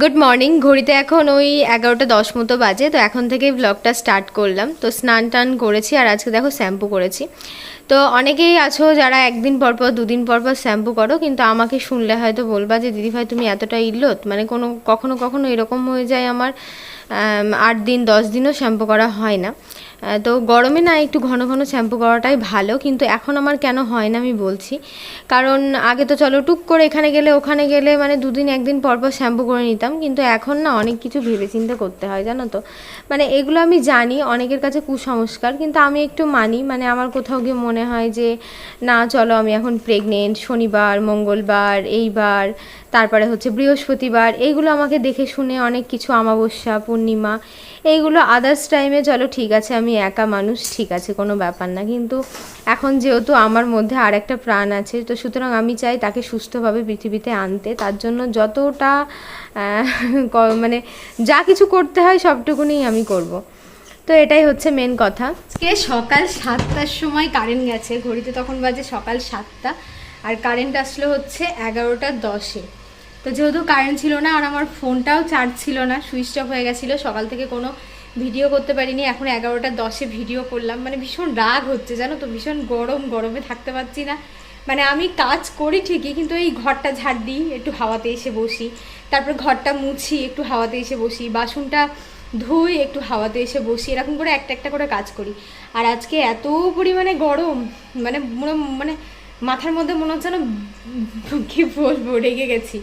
Good morning ঘড়িতে এখন ওই এগারোটা দশ মতো বাজে, তো এখন থেকে ব্লগটা স্টার্ট করলাম। তো স্নান টান করেছি আর আজকে দেখো শ্যাম্পু করেছি। তো অনেকেই আছো যারা একদিন পর পর, দুদিন পর পর শ্যাম্পু করো, কিন্তু আমাকে শুনলে হয়তো বলবা যে দিদিভাই তুমি এতটা ইল্লত? মানে কোনো, কখনো কখনো এরকম হয়ে যায় আমার আট দিন, দশ দিনও শ্যাম্পু করা হয় না। তো গরমে না একটু ঘন ঘন শ্যাম্পু করাটাই ভালো, কিন্তু এখন আমার কেন হয় না আমি বলছি। কারণ আগে তো চলো টুক করে এখানে গেলে ওখানে গেলে মানে দুদিন একদিন পর পর শ্যাম্পু করে নিতাম, কিন্তু এখন না অনেক কিছু ভেবেচিন্তে করতে হয়, জানো তো। মানে এগুলো আমি জানি, অনেকের কাছে কুসংস্কার, কিন্তু আমি একটু মানি মানে আমার কোথাও গিয়ে মনে হয় যে, না চলো আমি এখন প্রেগনেন্ট শনিবার, মঙ্গলবার, এইবার, তারপরে হচ্ছে বৃহস্পতিবার, এইগুলো আমাকে দেখে শুনে অনেক কিছু অমাবস্যা পূর্ণিমা এইগুলো আদার্স টাইমে চলো, ঠিক আছে, আমি একা মানুষ, ঠিক আছে, কোনো ব্যাপার না। কিন্তু এখন যেহেতু আমার মধ্যে আর একটা প্রাণ আছে, তো সুতরাং আমি চাই তাকে সুস্থভাবে পৃথিবীতে আনতে। তার জন্য যতটা মানে যা কিছু করতে হয় সবটুকুনি আমি করব। তো এটাই হচ্ছে মেন কথা। আজকে সকাল সাতটার সময় কারেন্ট গেছে, ঘড়িতে তখন বাজে সকাল সাতটা। আর কারেন্ট আসলো হচ্ছে এগারোটা দশে। তো যেহেতু কারেন্ট ছিল না আর আমার ফোনটাও চার্জ ছিল না সুইচ অফ হয়ে গেছিল, সকাল থেকে কোনো ভিডিও করতে পারিনি, এখন এগারোটা দশে ভিডিও করলাম মানে ভীষণ রাগ হচ্ছে জানো তো, ভীষণ গরম, গরমে থাকতে পারছি না। মানে আমি কাজ করি ঠিকই, কিন্তু এই ঘরটা ঝাড় দিই, একটু হাওয়াতে এসে বসি, তারপর ঘরটা মুছি, একটু হাওয়াতে এসে বসি, বাসনটা ধুই, একটু হাওয়াতে এসে বসি, এরকম করে একটা একটা করে কাজ করি। আর আজকে এত পরিমাণে গরম মানে মনে মাথার মধ্যে মনে হচ্ছে না কি বলব, রেগে গেছি।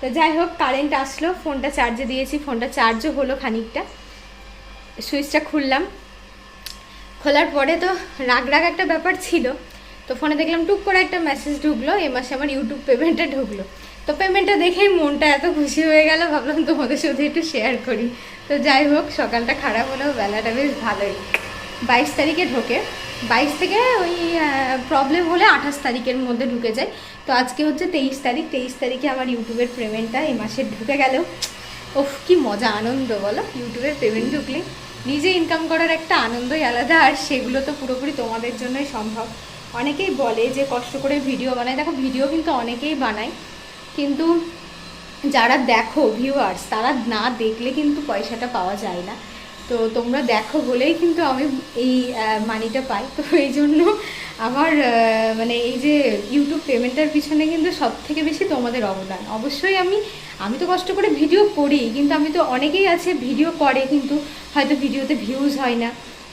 তো যাই হোক কারেন্ট আসলো ফোনটা চার্জে দিয়েছি ফোনটা চার্জও হলো খানিকটা। সুইচটা খুললাম। খোলার পরে তো রাগ রাগ একটা ব্যাপার ছিল। তো ফোনে দেখলাম টুক করে একটা মেসেজ ঢুকলো, এ মাসে আমার ইউটিউব পেমেন্টটা ঢুকলো। তো পেমেন্টটা দেখেই মনটা এত খুশি হয়ে গেল, ভাবলাম তোমাদের সাথে একটু শেয়ার করি। তো যাই হোক, সকালটা খারাপ হলেও বেলাটা বেশ ভালোই। বাইশ তারিখে ঢোকে। বাইশ থেকে ওই প্রবলেম হলে আঠাশ তারিখের মধ্যে ঢুকে যায়। তো আজকে হচ্ছে তেইশ তারিখ, তেইশ তারিখে আমার ইউটিউবের পেমেন্টটা এই মাসে ঢুকে গেল। ওফ কি মজা, আনন্দ, বলো। ইউটিউবের পেমেন্ট ঢুকলে নিজে ইনকাম করার একটা আনন্দই আলাদা, আর সেগুলো তো পুরোপুরি তোমাদের জন্যই সম্ভব। অনেকেই বলে যে কষ্ট করে ভিডিও বানায়। দেখো ভিডিও কিন্তু অনেকেই বানায়। কিন্তু যারা দেখো ভিউয়ার্স তারা না দেখলে কিন্তু পয়সাটা পাওয়া যায় না। তো তোমরা দেখো বলেই কিন্তু আমি এই মানিটা পাই। তো এই জন্য আমার মানে এই যে ইউটিউব পেমেন্টের পিছনে কিন্তু সব থেকে বেশি তোমাদের অবদান। অবশ্যই আমি আমি তো কষ্ট করে ভিডিও করি, কিন্তু আমি তো অনেকেই আছে ভিডিও করে, কিন্তু হয়তো ভিডিওতে ভিউজ হয় না।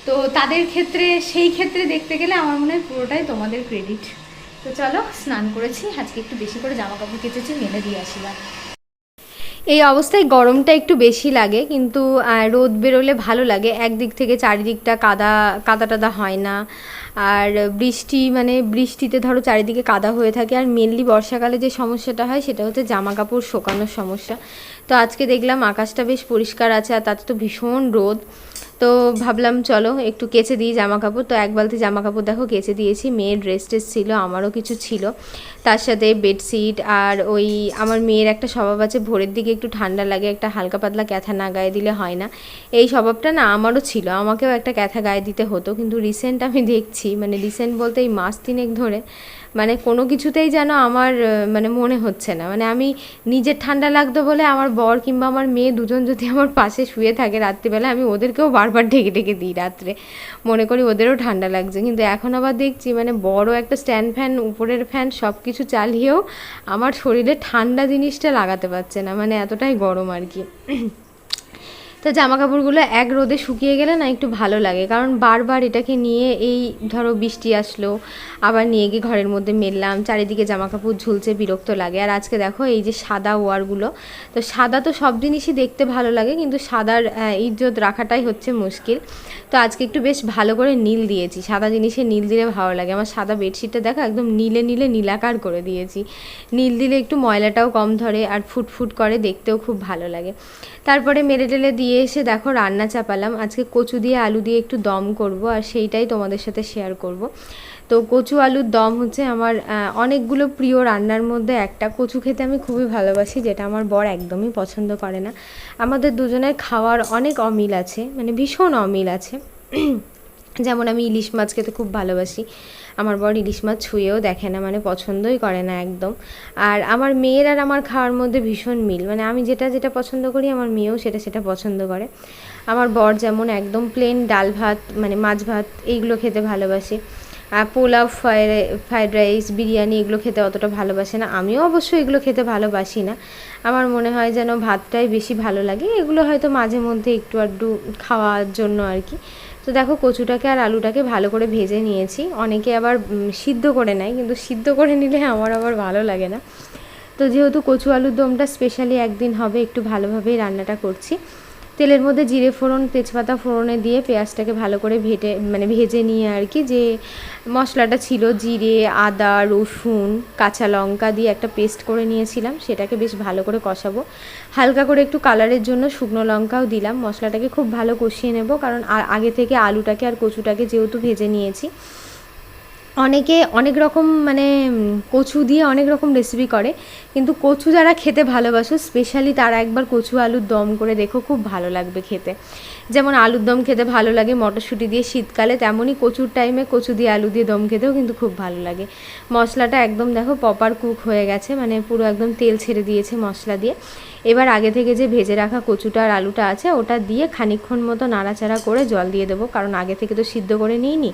তো তাদের ক্ষেত্রে, সেই ক্ষেত্রে দেখতে গেলে আমার মনে হয় পুরোটাই তোমাদের ক্রেডিট তো চলো, স্নান করেছি। আজকে একটু বেশি করে জামা কাপড় কেচেছি, মেলে দিয়ে আসিলাম এই অবস্থায় গরমটা একটু বেশি লাগে, কিন্তু রোদ বেরোলে ভালো লাগে। একদিক থেকে চারিদিকটা কাদা কাদা টাদা হয় না। আর বৃষ্টি মানে বৃষ্টিতে ধরো চারিদিকে কাদা হয়ে থাকে। আর মেনলি বর্ষাকালে যে সমস্যাটা হয়, সেটা হচ্ছে জামা কাপড় শোকানোর সমস্যা। তো আজকে দেখলাম আকাশটা বেশ পরিষ্কার আছে আর তাতে তো ভীষণ রোদ। তো ভাবলাম, চলো একটু কেচে দিই জামা কাপড় তো এক বালতি জামা কাপড় দেখো, কেচে দিয়েছি। মেয়ের ড্রেস টেস ছিল, আমারও কিছু ছিল। তার সাথে বেডশিট আর ওই আমার মেয়ের একটা স্বভাব আছে, ভোরের দিকে একটু ঠান্ডা লাগে, একটা হালকা পাতলা ক্যাথা না গায়ে দিলে হয় না। এই স্বভাবটা না আমারও ছিল, আমাকেও একটা ক্যাথা গায়ে দিতে হতো। কিন্তু রিসেন্ট আমি দেখছি মানে রিসেন্ট বলতে এই মাস তিনেক ধরে মানে কোনো কিছুতেই যেন আমার মানে মনে হচ্ছে না। মানে আমি নিজের ঠান্ডা লাগতো বলে আমার বর কিংবা আমার মেয়ে দুজন যদি আমার পাশে শুয়ে থাকে রাত্রিবেলা আমি ওদেরকেও বারবার ঢেকে ঢেকে দিই রাত্রে। মনে করি ওদেরও ঠান্ডা লাগছে। কিন্তু এখন আবার দেখছি মানে বড় একটা স্ট্যান্ড ফ্যান, উপরের ফ্যান সব কিছু চালিয়েও আমার শরীরে ঠান্ডা জিনিসটা লাগাতে পারছে না। মানে এতটাই গরম আর কি। তো জামা কাপড়গুলো এক রোদে শুকিয়ে গেলে না একটু ভালো লাগে। কারণ বারবার এটাকে নিয়ে এই ধরো বৃষ্টি আসলো আবার নিয়ে গিয়ে ঘরের মধ্যে মেললাম। চারিদিকে জামা কাপড় ঝুলছে, বিরক্ত লাগে। আর আজকে দেখো এই যে সাদা ওয়ারগুলো, তো সাদা তো সব জিনিসই দেখতে ভালো লাগে, কিন্তু সাদার ইজ্জত রাখাটাই হচ্ছে মুশকিল। তো আজকে একটু বেশ ভালো করে নীল দিয়েছি। সাদা জিনিসে নীল দিলে ভালো লাগে। আমার সাদা বেডশিটটা দেখো একদম নীলে নীলে নীলাকার করে দিয়েছি। নীল দিলে একটু ময়লাটাও কম ধরে আর ফুটফুট করে, দেখতেও খুব ভালো লাগে। তারপরে মেরে টেলে দিয়ে এসে দেখো রান্না চাপালাম। আজকে কচু দিয়ে, আলু দিয়ে একটু দম করব, আর সেইটাই তোমাদের সাথে শেয়ার করব। তো কচু আলুর দম হচ্ছে আমার অনেকগুলো প্রিয় রান্নার মধ্যে একটা। কচু খেতে আমি খুবই ভালোবাসি, যেটা আমার বর একদমই পছন্দ করে না। আমাদের দুজনের খাওয়ার অনেক অমিল আছে মানে ভীষণ অমিল আছে। যেমন আমি ইলিশ মাছ খেতে খুব ভালোবাসি। আমার বর ইলিশ মাছ ছুঁয়েও দেখে না মানে পছন্দই করে না একদম। আর আমার মেয়ের আর আমার খাওয়ার মধ্যে ভীষণ মিল মানে আমি যেটা যেটা পছন্দ করি, আমার মেয়েও সেটা সেটা পছন্দ করে। আমার বর যেমন একদম প্লেন ডাল ভাত মানে মাছ ভাত, এইগুলো খেতে ভালোবাসে। Pulao fried fried rice, biryani এগুলো খেতে অতটা ভালোবাসে না। আমিও অবশ্য এগুলো খেতে ভালোবাসি না। আমার মনে হয় যেন ভাতটাই বেশি ভালো লাগে। এগুলো হয়তো মাঝে মধ্যে একটু আধটু খাওয়ার জন্য আর কি। তো দেখো কচুটাকে আর আলুটাকে ভালো করে ভেজে নিয়েছি। অনেকে আবার সিদ্ধ করে নেয়, কিন্তু সিদ্ধ করে নিলে আমার আবার ভালো লাগে না। তো যেহেতু কচু আলুর দমটা স্পেশালি একদিন হবে, একটু ভালোভাবেই রান্নাটা করছি। তেলের মধ্যে জিরে ফোড়ন, তেজপাতা ফোড়নে দিয়ে পেঁয়াজটাকে ভালো করে ভেটে মানে ভেজে নিয়ে আর কি, যে মশলাটা ছিল জিরে, আদা, রসুন, কাঁচা লঙ্কা দিয়ে একটা পেস্ট করে নিয়েছিলাম, সেটাকে বেশ ভালো করে কষাবো। হালকা করে একটু কালারের জন্য শুকনো লঙ্কাও দিলাম, মশলাটাকে খুব ভালো কষিয়ে নেব, কারণ আগে থেকে আলুটাকে আর কচুটাকে যেহেতু ভেজে নিয়েছি অনেকে অনেক রকম মানে কচু দিয়ে অনেক রকম রেসিপি করে, কিন্তু কচু যারা খেতে ভালোবাসো স্পেশালি তারা একবার কচু আলুর দম করে দেখো, খুব ভালো লাগবে খেতে। যেমন আলুর দম খেতে ভালো লাগে, মটরশুঁটি দিয়ে শীতকালে তেমনই কচুর টাইমে কচু দিয়ে আলু দিয়ে দম খেতেও কিন্তু খুব ভালো লাগে। মশলাটা একদম দেখো পপার কুক হয়ে গেছে মানে পুরো একদম তেল ছেড়ে দিয়েছে মশলা দিয়ে। এবার আগে থেকে যে ভেজে রাখা কচুটা আর আলুটা আছে, ওটা দিয়ে খানিকক্ষণ মতো নাড়াচাড়া করে জল দিয়ে দেবো, কারণ আগে থেকে তো সিদ্ধ করে নিইনি।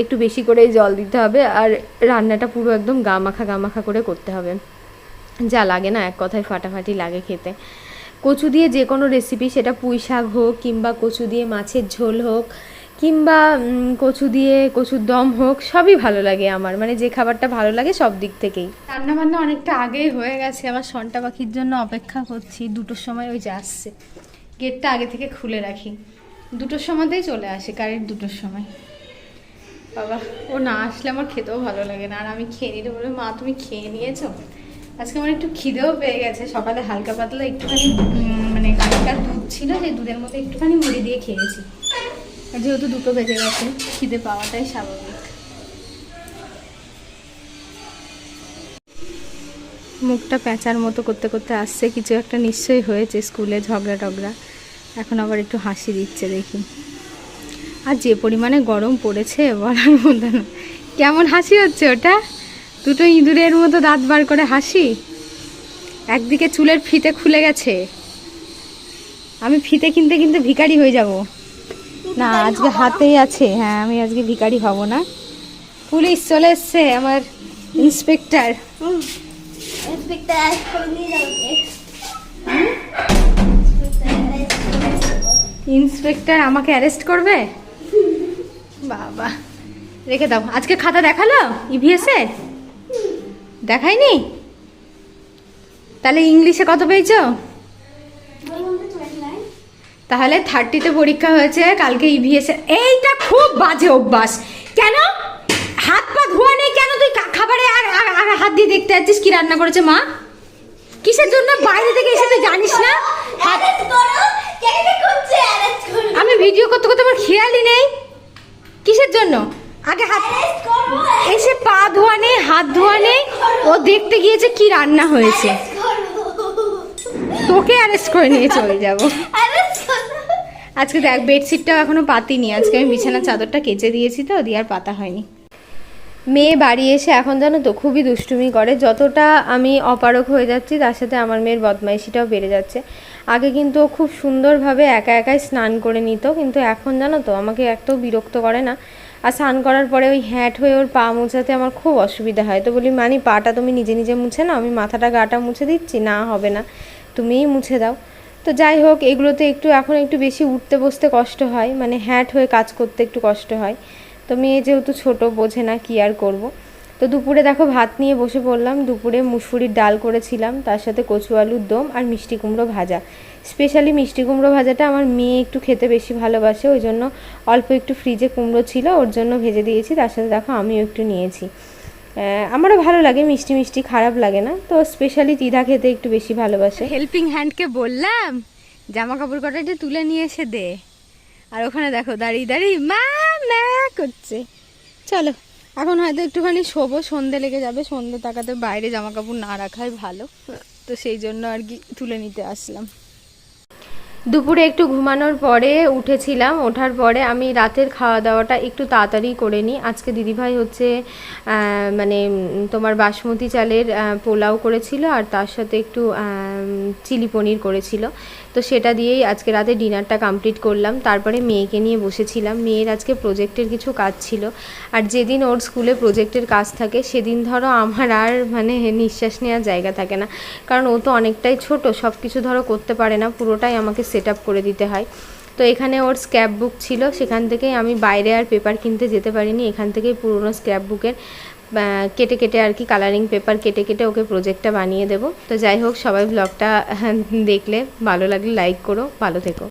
একটু বেশি করেই জল দিতে হবে আর রান্নাটা পুরো একদম গা মাখা গা মাখা করে করতে হবে। যা লাগে না, এক কথায় ফাটাফাটি লাগে খেতে। কচু দিয়ে যে কোনো রেসিপি সেটা পুঁই শাক হোক কিংবা কচু দিয়ে মাছের ঝোল হোক কিংবা কচু দিয়ে কচুর দম হোক, সবই ভালো লাগে আমার। মানে যে খাবারটা ভালো লাগে সব দিক থেকেই। রান্না বান্না অনেকটা আগেই হয়ে গেছে। আমার সন্টা পাখির জন্য অপেক্ষা করছি। দুটোর সময় ওই যে আসছে। গেটটা আগে থেকে খুলে রাখি। দুটোর সময়তেই চলে আসে কারেন্ট দুটোর সময়। বাবা, ও না আসলে আমার খেতেও ভালো লাগে না। আর আমি খেয়ে নিতে বলে মা, তুমি খেয়ে নিয়েছো? আজকে আমার একটু খিদেও পেয়ে গেছে। সকালে হালকা পাতলা একটুখানি মানে হালকা দুধ ছিল যে দুধের মধ্যে একটুখানি মুড়ি দিয়ে খেয়েছি। যেহেতু দুটো বেজে গেছে, খিদে পাওয়াটাই স্বাভাবিক। মুখটা প্যাঁচার মতো করতে করতে আসছে, কিছু একটা নিশ্চয়ই হয়েছে স্কুলে ঝগড়া টগড়া। এখন আবার একটু হাসি দিচ্ছে দেখি। আর যে পরিমাণে গরম পড়েছে, বলার মতো না। কেমন হাসি হচ্ছে ওটা? দুটো ইঁদুরের মতো দাঁত বার করে হাসি? একদিকে চুলের ফিতে খুলে গেছে। আমি ফিতে কিনতে কিনতে ভিখারি হয়ে যাব। না আজকে হাতেই আছে। হ্যাঁ আমি আজকে ভিখারি হব না। পুলিশ চলে এসছে আমার ইন্সপেক্টর। ইন্সপেক্টর আমাকে অ্যারেস্ট করবে? বাবা। রেখে দাও। আজকে খাতা দেখাল? ইভিএসে দেখায়নি? তাহলে ইংলিশে কত পেয়েছ? বলুন তো 29 তাহলে থার্টিতে পরীক্ষা হয়েছে কালকে ইভিএস এইটা খুব বাজে অভ্যাস। কেন? হাত পা ধোয়া নেই কেন? তুই খাবারে আর আর- হাত দিয়ে দেখতে যাচ্ছিস কি রান্না করেছে মা? কিসের জন্য বাইরে থেকে এসে তুই জানিস না? হাত করো কে কে করছে অ্যারেস্ট করো। আমি ভিডিও করতে করতে আমার খেয়ালই নেই। কিসের জন্য? আগে হাত এসে পা ধোয়া নেই হাত ধোয়া নেই ও দেখতে গিয়েছে কি রান্না হয়েছে। তোকে অ্যারেস্ট করে নিয়ে চলে যাব। আজকে দেখ বেডশিটটাও এখনও পাতিনি। আজকে আমি বিছানার চাদরটা কেচে দিয়েছি তো, দিয়ে আর পাতা হয়নি। মেয়ে বাড়ি এসে এখন জানো তো খুবই দুষ্টুমি করে। যতটা আমি অপারক হয়ে যাচ্ছি, তার সাথে আমার মেয়ের বদমাইশিটাও বেড়ে যাচ্ছে। আগে কিন্তু খুব সুন্দরভাবে একা একাই স্নান করে নিত, কিন্তু এখন জানো তো আমাকে একটাও বিরক্ত করে না। আর স্নান করার পরে ওই হ্যাট হয়ে ওর পা মুছাতে আমার খুব অসুবিধা হয়। তো বলি, মানি, পাটা তুমি নিজে নিজে মুছে নাও, আমি মাথাটা গাটা মুছে দিচ্ছি, না হবে না। তুমিই মুছে দাও। তো যাই হোক, এগুলোতে একটু এখন একটু বেশি উঠতে বসতে কষ্ট হয় মানে হ্যাট হয়ে কাজ করতে একটু কষ্ট হয়। তো মেয়ে যেহেতু ছোট, বোঝে না কি আর করব। তো দুপুরে দেখো ভাত নিয়ে বসে পড়লাম, দুপুরে মুসুরির ডাল করেছিলাম, তার সাথে কচু আলুর দম আর মিষ্টি কুমড়ো ভাজা। স্পেশালি মিষ্টি কুমড়ো ভাজাটা আমার মেয়ে একটু খেতে বেশি ভালোবাসে, ওই জন্য অল্প একটু ফ্রিজে কুমড়ো ছিল, ওর জন্য ভেজে দিয়েছি, তার সাথে দেখো আমিও একটু নিয়েছি। আমারও ভালো লাগে, মিষ্টি মিষ্টি, খারাপ লাগে না। তো স্পেশালি তিধা খেতে একটু বেশি ভালোবাসে। হেল্পিং হ্যান্ডকে বললাম? জামা কাপড় কটা একটু তুলে নিয়ে এসে দে। আর ওখানে দেখো দাঁড়িয়ে দাঁড়িয়ে মা মা করছে। চলো, এখন হয়তো একটুখানি শোবো, সন্ধে লেগে যাবে, সন্ধে তাকাতে বাইরে জামা কাপড় না রাখাই ভালো। তো সেই জন্য আর কি তুলে নিতে আসলাম। দুপুরে একটু ঘুমানোর পরে উঠেছিলাম। ওঠার পরে আমি রাতের খাওয়া দাওয়াটা একটু তাড়াতাড়ি করে নিই। আজকে দিদিভাই হচ্ছে মানে তোমার বাসমতি চালের পোলাও করেছিল আর তার সাথে একটু চিলি পনির করেছিল। তো সেটা দিয়েই আজকে রাতে ডিনারটা কমপ্লিট করলাম। তারপরে মেয়েকে নিয়ে বসেছিলাম। মেয়ের আজকে প্রজেক্টের কিছু কাজ ছিল। আর যেদিন ওর স্কুলে প্রজেক্টের কাজ থাকে, সেদিন ধরো আমার আর মানে নিঃশ্বাস নেওয়ার জায়গা থাকে না। কারণ ও তো অনেকটাই ছোট সব কিছু ধরো করতে পারে না। পুরোটাই আমাকে সেট আপ করে দিতে হয়। তো এখানে ওর স্ক্র্যাপ বুক ছিল। সেখান থেকেই আমি বাইরে আর পেপার কিনতে যেতে পারিনি। এখান থেকেই পুরনো স্ক্র্যাপ বুকের কেটে কেটে আর কি কালারিং পেপার কেটে কেটে ওকে প্রজেক্টটা বানিয়ে দেবো। তো যাই হোক, সবাই ব্লগটা দেখলে, ভালো লাগলে লাইক করো, ভালো থেকো।